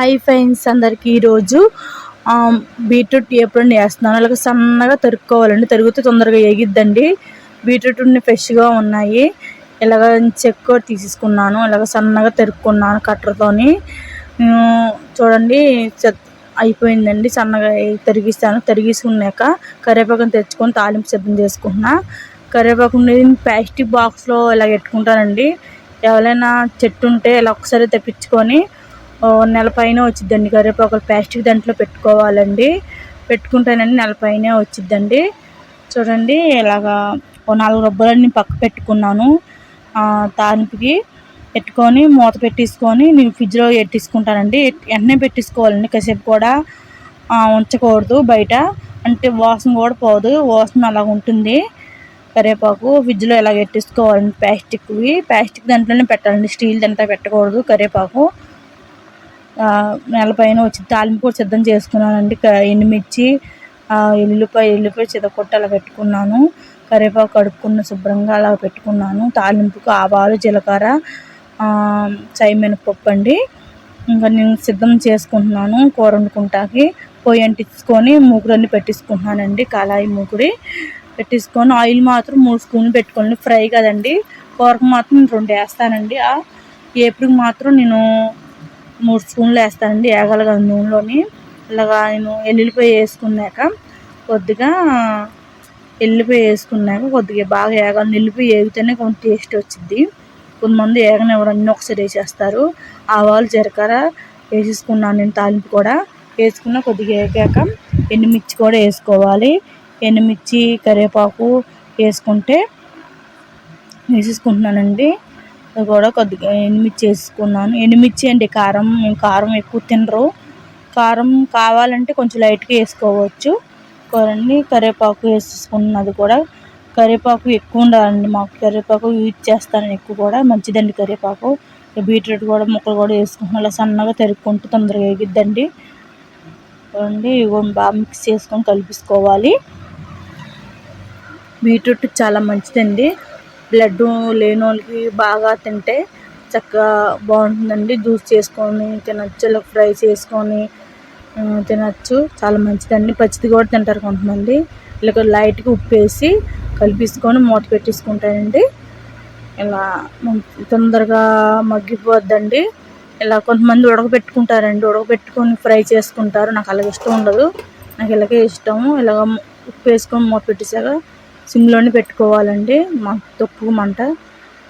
Hi friends అందరికీ ఈరోజు beetroot ఎప్పుడండి వేస్తున్నాను. అలాగే సన్నగా తరుక్కోవాలండి. తరిగితే తొందరగా ఎగిద్దండి బీట్రూట్ ఫ్రెష్గా ఉన్నాయి. ఇలాగ చెక్క తీసుకున్నాను ఇలాగ సన్నగా తరుక్కున్నాను కట్టర్తోని. చూడండి అయిపోయిందండి. సన్నగా తరిగిస్తాను. తరిగిసుకున్నాక కరివేపాకుని తెచ్చుకొని తాలింపు సిద్ధం చేసుకుంటున్నా. కరివేపాకుని ప్లాస్టిక్ బాక్స్లో ఇలా పెట్టుకుంటానండి. ఎవరైనా చెట్టు ఉంటే ఇలా ఒకసారి తెప్పించుకొని నెల పైన వచ్చిద్దండి. కరివేపాకులు ప్లాస్టిక్ దాంట్లో పెట్టుకోవాలండి. పెట్టుకుంటేనండి నెలపైన వచ్చిద్దండి. చూడండి ఇలాగా ఓ నాలుగు రబ్బలన్నీ పక్క పెట్టుకున్నాను. తానిపికి పెట్టుకొని మూత పెట్టేసుకొని నేను ఫ్రిడ్జ్లో పెట్టేసుకుంటానండి. వెంటనే పెట్టేసుకోవాలండి. కాసేపు కూడా ఉంచకూడదు బయట. అంటే వాసన కూడా పోదు. వాసన అలా ఉంటుంది. కరివేపాకు ఫ్రిడ్జ్లో ఇలా పెట్టేసుకోవాలండి ప్లాస్టిక్వి. ప్లాస్టిక్ దాంట్లోనే పెట్టాలండి. స్టీల్ దాంట్లో పెట్టకూడదు కరివేపాకు. నెలపైన వచ్చి తాలింపు కూడా సిద్ధం చేసుకున్నానండి. ఎండుమిర్చి ఎల్లుపాయ ఎల్లుపాయ చిదకొట్ట అలా పెట్టుకున్నాను. కరివేపాకు కడుక్కున్న శుభ్రంగా అలా పెట్టుకున్నాను. తాలింపుకు ఆవాలు జీలకర్ర మినపప్పు అండి. ఇంకా నేను సిద్ధం చేసుకుంటున్నాను కూర వండుకుంటాకి. పొయ్యి అంటించుకొని మూకులన్నీ పెట్టేసుకుంటున్నానండి. కళాయి మూకుడి పెట్టించుకొని ఆయిల్ మాత్రం మూడు స్పూన్లు పెట్టుకోండి. ఫ్రై కదండి. కూరకు మాత్రం రెండు వేస్తానండి. ఏపుడికి మాత్రం నేను మూడు స్పూన్లు వేస్తానండి వేగాలి నూనెలోని. ఇలాగా నేను ఎల్లుల్లిపాయ వేసుకున్నాక కొద్దిగా ఎల్లిపాయ వేసుకున్నాక కొద్దిగా బాగా వేగాలి ఎల్లిపాయ వేగితేనే కొంచెం టేస్ట్ వచ్చింది కొంతమంది వేగనివ్వడం అన్నీ ఒకసారి వేసేస్తారు. ఆవాలు జీలకర్ర వేసేసుకున్నాను నేను తాలింపు కూడా వేసుకున్న కొద్దిగా వేగాక ఎండుమిర్చి కూడా వేసుకోవాలి. ఎండుమిర్చి కరివేపాకు వేసుకుంటే వేసేసుకుంటున్నానండి. కూడా కొద్దిగా ఎండుమిర్చి వేసుకున్నాను. ఎండుమిర్చి అండి కారం మేము కారం ఎక్కువ తినరు. కారం కావాలంటే కొంచెం లైట్గా వేసుకోవచ్చు. కూరని కరివేపాకు వేసుకున్నది కూడా కరివేపాకు ఎక్కువ ఉండాలండి మాకు. కరివేపాకు యూజ్ చేస్తాను ఎక్కువ కూడా. మంచిదండి కరివేపాకు. బీట్రూట్ కూడా ముక్కలు కూడా వేసుకుంటున్నాం. అలా సన్నగా తరుక్కుంటూ తొందరగా వేగిద్దండి. చూడండి బాగా మిక్స్ చేసుకొని కలిపిసుకోవాలి. బీట్రూట్ చాలా మంచిదండి. బ్లడ్ లేని వాళ్ళకి బాగా తింటే చక్కగా బాగుంటుందండి. జ్యూస్ చేసుకొని తినచ్చు ఇలా ఫ్రై చేసుకొని తినచ్చు. చాలా మంచిదండి. పచ్చిది కూడా తింటారు కొంతమంది. ఇలా లైట్గా ఉప్పు వేసి కలిపేసుకొని మూత పెట్టేసుకుంటానండి ఇలా తొందరగా మగ్గిపోద్దండి. ఇలా కొంతమంది ఉడకబెట్టుకుంటారండి. ఉడకబెట్టుకొని ఫ్రై చేసుకుంటారు. నాకు అలాగే ఇష్టం ఉండదు. నాకు ఇలాగే ఇష్టము. ఇలాగ ఉప్పు వేసుకొని మూత పెట్టేసాక సిమ్లోనే పెట్టుకోవాలండి. మా తక్కువ మంట.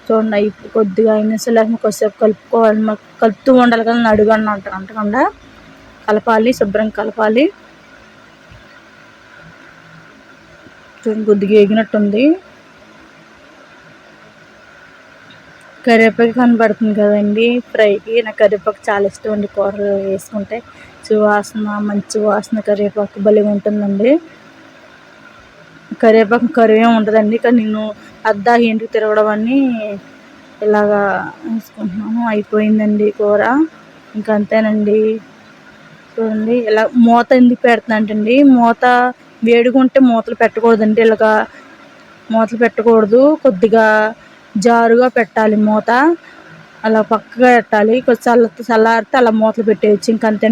చూడండి అయి కొద్దిగా అయినా సరే లేకపోతే కొద్దిసేపు కలుపుకోవాలి. మాకు కలుపుతూ ఉండాలి కదా అడుగన్న అంట అంటకుండా కలపాలి శుభ్రం కలపాలి. చూడండి కొద్దిగా ఎగినట్టుంది కరివేపాకు కనబడుతుంది కదండి. ఫ్రైకి నాకు కరివేపాకు చాలా ఇష్టం అండి. కూరలు వేసుకుంటే. సువాసన మంచి వాసన కరివేపాకు భలే ఉంటుందండి. కరివేపాకు కరివే ఉంటుందండి. కానీ నేను అద్దా ఇంటికి తిరగడం అని ఇలాగా వేసుకుంటున్నాను. అయిపోయిందండి కూర. ఇంకా అంతేనండి. చూడండి ఇలా మూత ఎందుకు పెడుతున్నాంటండి మూత వేడిగుంటే మూతలు పెట్టకూడదండి. ఇలాగా మూతలు పెట్టకూడదు. కొద్దిగా జారుగా పెట్టాలి మూత. అలా పక్కగా పెట్టాలి. కొంచెం చల్ల చల్లారితే అలా మూతలు పెట్టేయచ్చు. ఇంకంతే